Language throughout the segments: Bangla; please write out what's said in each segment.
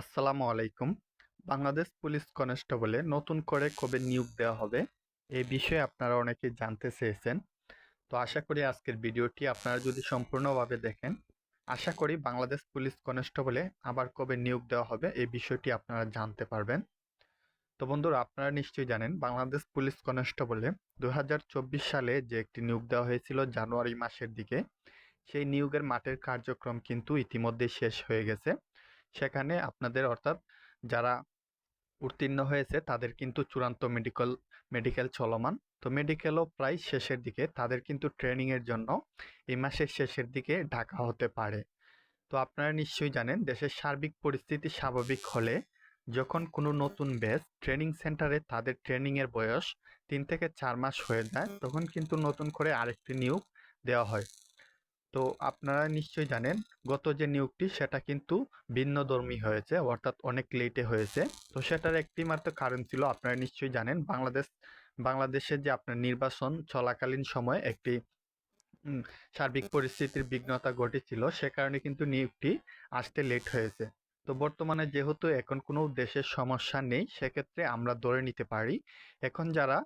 আসসালামু আলাইকুম। বাংলাদেশ পুলিশ কনস্টেবলে নতুন করে কবে নিয়োগ দেওয়া হবে এই বিষয়ে আপনারা অনেকেই জানতে চেয়েছেন। তো আশা করি আজকের ভিডিওটি আপনারা যদি সম্পূর্ণভাবে দেখেন, আশা করি বাংলাদেশ পুলিশ কনস্টেবলে আবার কবে নিয়োগ দেওয়া হবে এই বিষয়টি আপনারা জানতে পারবেন। তো বন্ধুরা, আপনারা নিশ্চয়ই জানেন, বাংলাদেশ পুলিশ কনস্টেবলে দু হাজার চব্বিশ সালে যে একটি নিয়োগ দেওয়া হয়েছিল জানুয়ারি মাসের দিকে, সেই নিয়োগের মাঠের কার্যক্রম কিন্তু ইতিমধ্যে শেষ হয়ে গেছে। সেখানে আপনাদের অর্থাৎ যারা উত্তীর্ণ হয়েছে তাদের কিন্তু চূড়ান্ত মেডিকেল মেডিকেল চলমান। তো মেডিকেলও প্রায় শেষের দিকে। তাদের কিন্তু ট্রেনিংয়ের জন্য এই মাসের শেষের দিকে ঢাকা হতে পারে। তো আপনারা নিশ্চয়ই জানেন, দেশের সার্বিক পরিস্থিতি স্বাভাবিক হলে যখন কোনো নতুন ব্যাচ ট্রেনিং সেন্টারে তাদের ট্রেনিংয়ের বয়স তিন থেকে চার মাস হয়ে যায়, তখন কিন্তু নতুন করে আরেকটি নিয়োগ দেওয়া হয়। তো আপনারা নিশ্চয়ই জানেন, গত যে নিয়োগটি সেটা কিন্তু ভিন্ন ভিন্নধর্মী হয়েছে, অর্থাৎ অনেক লেটে হয়েছে। তো সেটার একটি মাত্র কারণ ছিল, আপনারা নিশ্চয়ই জানেন, বাংলাদেশ বাংলাদেশের যে আপনার নির্বাচন চলাকালীন সময় একটি সার্বিক পরিস্থিতির বিঘ্নতা ঘটেছিল, সে কারণে কিন্তু নিয়োগটি আসতে লেট হয়েছে। তো বর্তমানে যেহেতু এখন কোনো দেশের সমস্যা নেই, সেক্ষেত্রে আমরা ধরে নিতে পারি, এখন যারা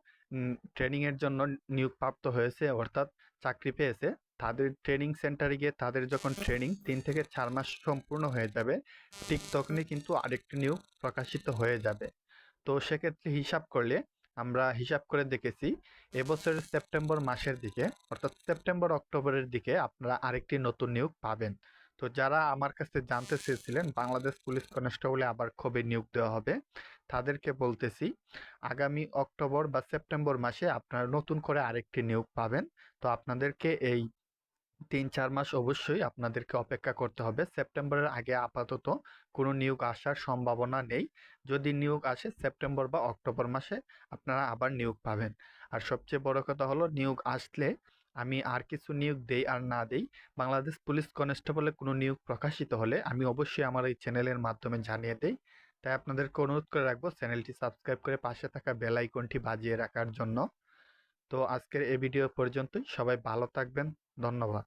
ট্রেনিংয়ের জন্য নিয়োগপ্রাপ্ত হয়েছে, অর্থাৎ চাকরি পেয়েছে তাদের ট্রেনিং সেন্টারে গিয়ে তাদের যখন ট্রেনিং তিন থেকে চার মাস সম্পূর্ণ হয়ে যাবে, ঠিক তখনই কিন্তু আরেকটি নিয়োগ প্রকাশিত হয়ে যাবে। তো সেক্ষেত্রে হিসাব করলে আমরা হিসাব করে দেখেছি, এবছরের সেপ্টেম্বর মাসের দিকে অর্থাৎ সেপ্টেম্বর, অক্টোবরের দিকে আপনারা আরেকটি নতুন নিয়োগ পাবেন। তো যারা আমার কাছে জানতে চেয়েছিলেন, বাংলাদেশ পুলিশ কনস্টেবলে আবার কবে নিয়োগ দেওয়া হবে, তাদেরকে বলতেছি, আগামী অক্টোবর বা সেপ্টেম্বর মাসে আপনারা নতুন করে আরেকটি নিয়োগ পাবেন। তো আপনাদেরকে এই তিন চার মাস অবশ্যই আপনাদেরকে অপেক্ষা করতে হবে। সেপ্টেম্বরের আগে আপাতত কোনো নিয়োগ আসার সম্ভাবনা নেই। যদি নিয়োগ আসে সেপ্টেম্বর বা অক্টোবর মাসে আপনারা আবার নিয়োগ পাবেন। আর সবচেয়ে বড় কথা হলো নিয়োগ আসলে আমি আর কিছু নিয়োগ দেই আর না দেই, বাংলাদেশ পুলিশ কনস্টেবলে কোনো নিয়োগ প্রকাশিত হলে আমি অবশ্যই আমার এই চ্যানেলের মাধ্যমে জানিয়ে দেই। তাই আপনাদেরকে অনুরোধ করে রাখব চ্যানেলটি সাবস্ক্রাইব করে পাশে থাকা বেল আইকনটি বাজিয়ে রাখার জন্য। তো আজকের এই ভিডিও পর্যন্তই। সবাই ভালো থাকবেন। ধন্যবাদ।